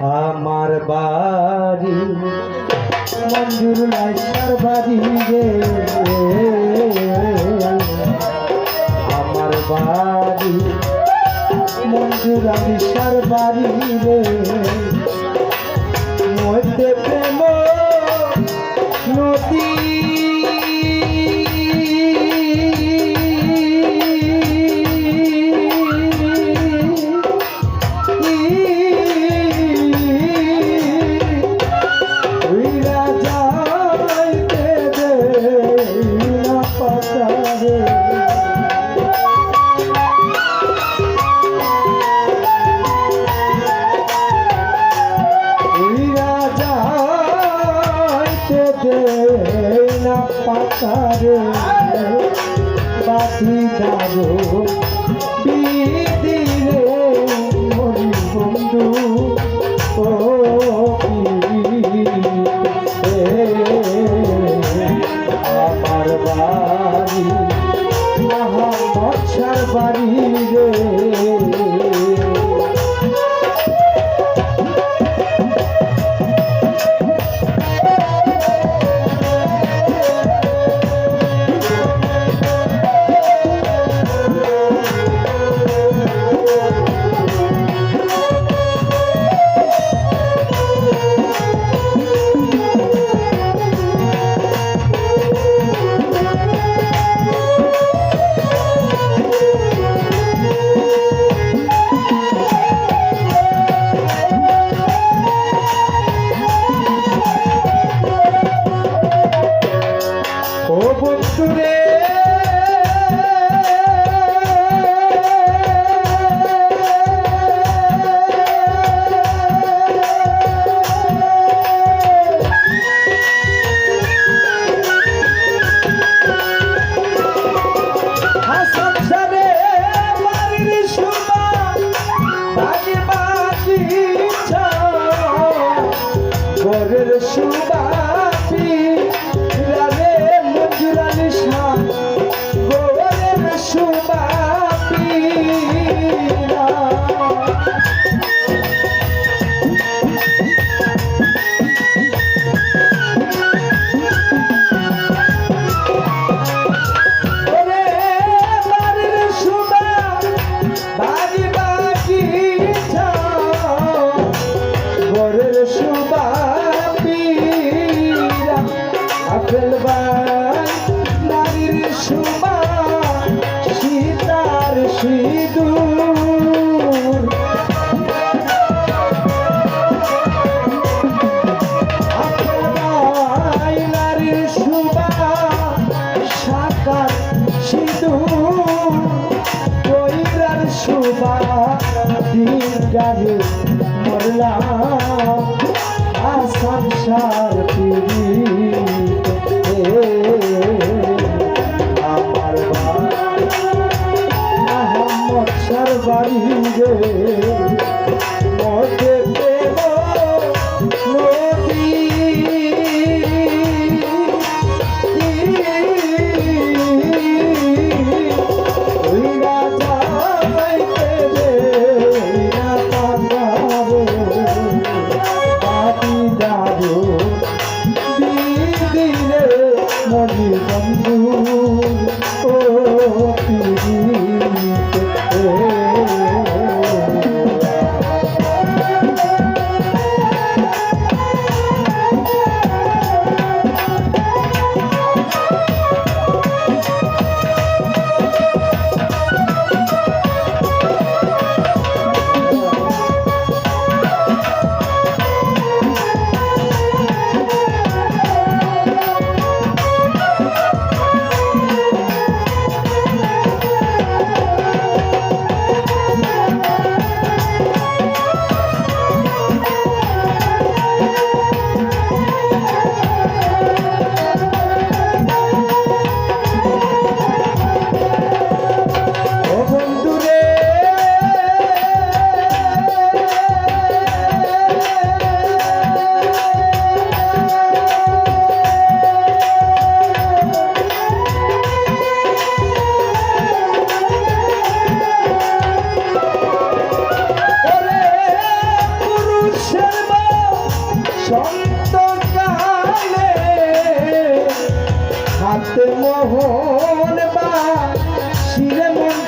আমার বাড়ি। মঞ্জুর লাইসার বাড়ি রে। আমার বাড়ি। মঞ্জুর আমি সার বাড়ি রে। দিদারে মরলাম আর সংসার আমার সরবারি রে লাগে বন্ধু ও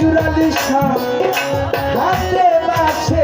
চুরালি সাপ বাসে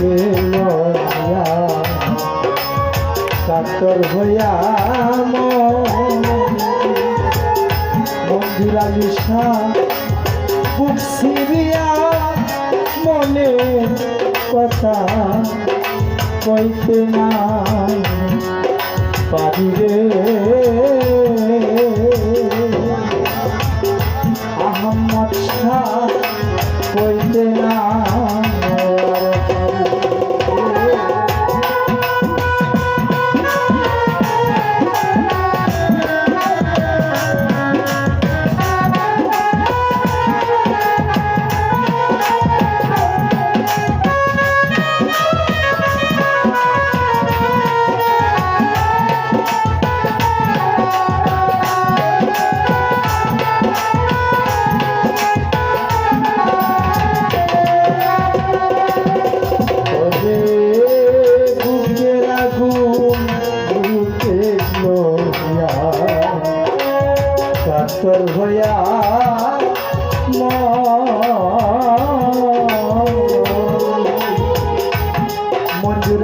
লইয়া কাতর হইয়া মন্দিরা নিশা বুক সিরিয়া মনে কথা কইতে না পারিবে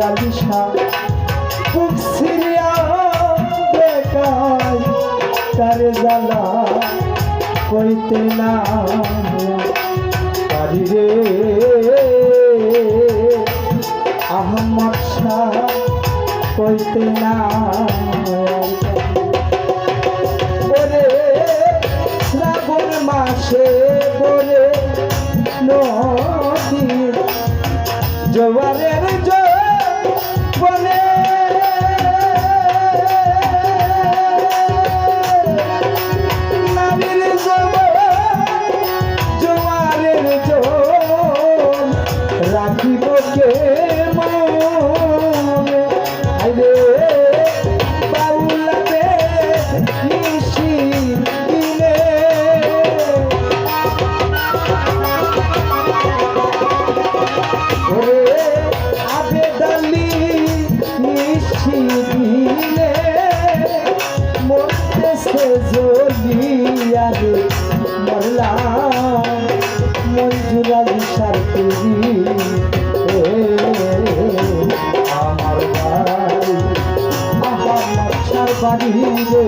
লাগিস না। বুক সিরিয়া বেকায় তারে জ্বালা কইতে না পারি রে। আহমদ শাহ কইতে না আমার বাড়ি আমার বাড়ি রে